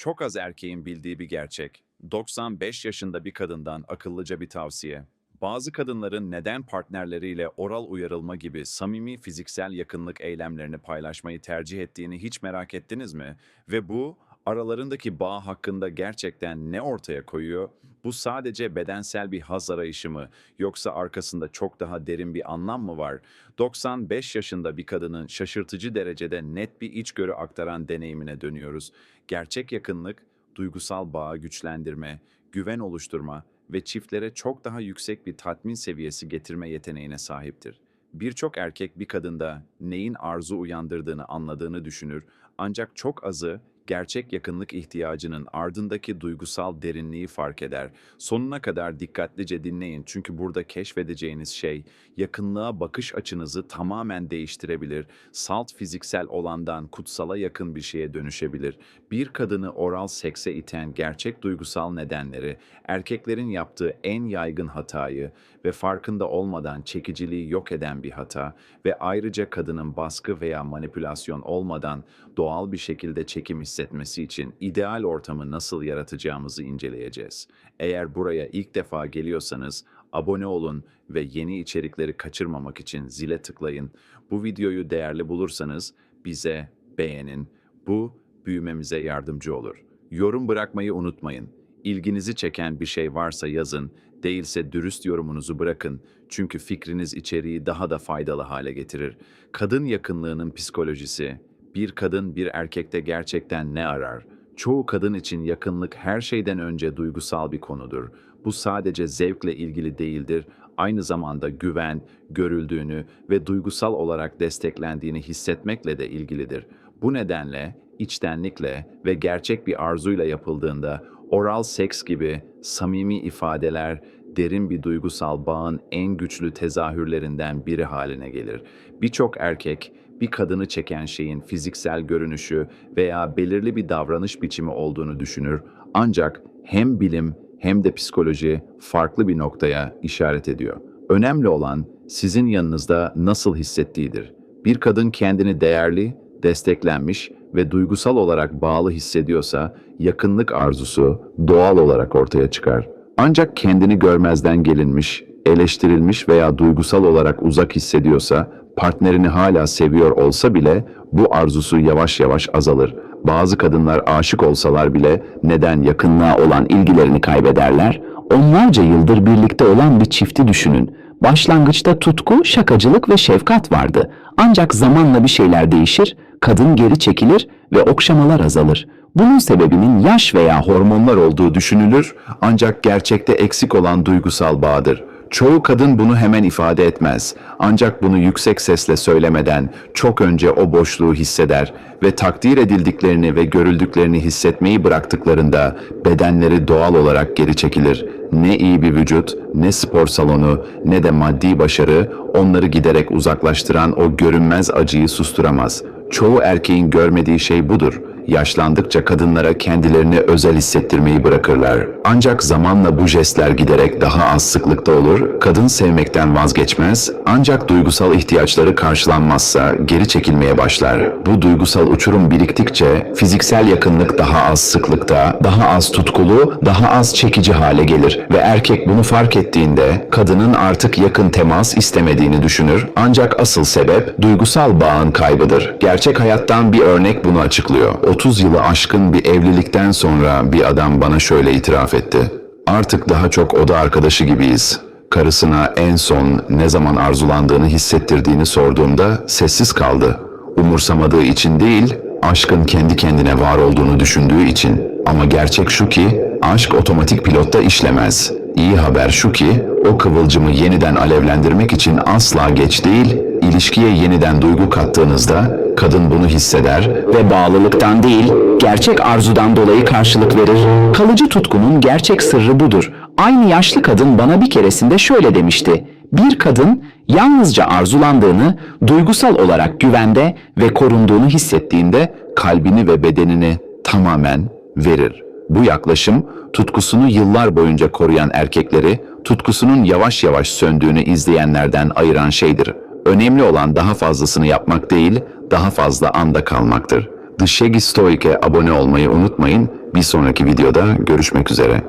Çok az erkeğin bildiği bir gerçek. 95 yaşında bir kadından akıllıca bir tavsiye. Bazı kadınların neden partnerleriyle oral uyarılma gibi samimi fiziksel yakınlık eylemlerini paylaşmayı tercih ettiğini hiç merak ettiniz mi? Ve bu aralarındaki bağ hakkında gerçekten ne ortaya koyuyor? Bu sadece bedensel bir haz arayışı mı yoksa arkasında çok daha derin bir anlam mı var? 95 yaşında bir kadının şaşırtıcı derecede net bir içgörü aktaran deneyimine dönüyoruz. Gerçek yakınlık, duygusal bağı güçlendirme, güven oluşturma ve çiftlere çok daha yüksek bir tatmin seviyesi getirme yeteneğine sahiptir. Birçok erkek bir kadında neyin arzu uyandırdığını anladığını düşünür ancak çok azı gerçek yakınlık ihtiyacının ardındaki duygusal derinliği fark eder. Sonuna kadar dikkatlice dinleyin çünkü burada keşfedeceğiniz şey yakınlığa bakış açınızı tamamen değiştirebilir. Salt fiziksel olandan kutsala yakın bir şeye dönüşebilir. Bir kadını oral sekse iten gerçek duygusal nedenleri, erkeklerin yaptığı en yaygın hatayı ve farkında olmadan çekiciliği yok eden bir hata ve ayrıca kadının baskı veya manipülasyon olmadan doğal bir şekilde çekim hissetmesi için ideal ortamı nasıl yaratacağımızı inceleyeceğiz. Eğer buraya ilk defa geliyorsanız abone olun ve yeni içerikleri kaçırmamak için zile tıklayın. Bu videoyu değerli bulursanız bize beğenin. Bu büyümemize yardımcı olur. Yorum bırakmayı unutmayın. İlginizi çeken bir şey varsa yazın, değilse dürüst yorumunuzu bırakın. Çünkü fikriniz içeriği daha da faydalı hale getirir. Kadın yakınlığının psikolojisi, bir kadın bir erkekte gerçekten ne arar? Çoğu kadın için yakınlık her şeyden önce duygusal bir konudur. Bu sadece zevkle ilgili değildir, aynı zamanda güven, görüldüğünü ve duygusal olarak desteklendiğini hissetmekle de ilgilidir. Bu nedenle içtenlikle ve gerçek bir arzuyla yapıldığında oral seks gibi samimi ifadeler derin bir duygusal bağın en güçlü tezahürlerinden biri haline gelir. Birçok erkek bir kadını çeken şeyin fiziksel görünüşü veya belirli bir davranış biçimi olduğunu düşünür. Ancak hem bilim hem de psikoloji farklı bir noktaya işaret ediyor. Önemli olan sizin yanınızda nasıl hissettiğidir. Bir kadın kendini değerli, desteklenmiş ve duygusal olarak bağlı hissediyorsa yakınlık arzusu doğal olarak ortaya çıkar. Ancak kendini görmezden gelinmiş, eleştirilmiş veya duygusal olarak uzak hissediyorsa partnerini hala seviyor olsa bile bu arzusu yavaş yavaş azalır. Bazı kadınlar aşık olsalar bile neden yakınlığa olan ilgilerini kaybederler? Onlarca yıldır birlikte olan bir çifti düşünün. Başlangıçta tutku, şakacılık ve şefkat vardı. Ancak zamanla bir şeyler değişir, kadın geri çekilir ve okşamalar azalır. Bunun sebebinin yaş veya hormonlar olduğu düşünülür ancak gerçekte eksik olan duygusal bağdır. Çoğu kadın bunu hemen ifade etmez. Ancak bunu yüksek sesle söylemeden çok önce o boşluğu hisseder ve takdir edildiklerini ve görüldüklerini hissetmeyi bıraktıklarında bedenleri doğal olarak geri çekilir. Ne iyi bir vücut, ne spor salonu, ne de maddi başarı onları giderek uzaklaştıran o görünmez acıyı susturamaz. Çoğu erkeğin görmediği şey budur. Yaşlandıkça kadınlara kendilerini özel hissettirmeyi bırakırlar. Ancak zamanla bu jestler giderek daha az sıklıkta olur, kadın sevmekten vazgeçmez, ancak duygusal ihtiyaçları karşılanmazsa geri çekilmeye başlar. Bu duygusal uçurum biriktikçe fiziksel yakınlık daha az sıklıkta, daha az tutkulu, daha az çekici hale gelir ve erkek bunu fark ettiğinde kadının artık yakın temas istemediğini düşünür. Ancak asıl sebep duygusal bağın kaybıdır. Gerçek hayattan bir örnek bunu açıklıyor. 30 yılı aşkın bir evlilikten sonra bir adam bana şöyle itiraf etti. Artık daha çok oda arkadaşı gibiyiz. Karısına en son ne zaman arzulandığını hissettirdiğini sorduğumda sessiz kaldı. Umursamadığı için değil, aşkın kendi kendine var olduğunu düşündüğü için. Ama gerçek şu ki, aşk otomatik pilotta işlemez. İyi haber şu ki, o kıvılcımı yeniden alevlendirmek için asla geç değil, ilişkiye yeniden duygu kattığınızda kadın bunu hisseder ve bağlılıktan değil, gerçek arzudan dolayı karşılık verir. Kalıcı tutkunun gerçek sırrı budur. Aynı yaşlı kadın bana bir keresinde şöyle demişti. Bir kadın yalnızca arzulandığını, duygusal olarak güvende ve korunduğunu hissettiğinde kalbini ve bedenini tamamen verir. Bu yaklaşım tutkusunu yıllar boyunca koruyan erkekleri tutkusunun yavaş yavaş söndüğünü izleyenlerden ayıran şeydir. Önemli olan daha fazlasını yapmak değil, daha fazla anda kalmaktır. The Shaggy Stoic'e abone olmayı unutmayın. Bir sonraki videoda görüşmek üzere.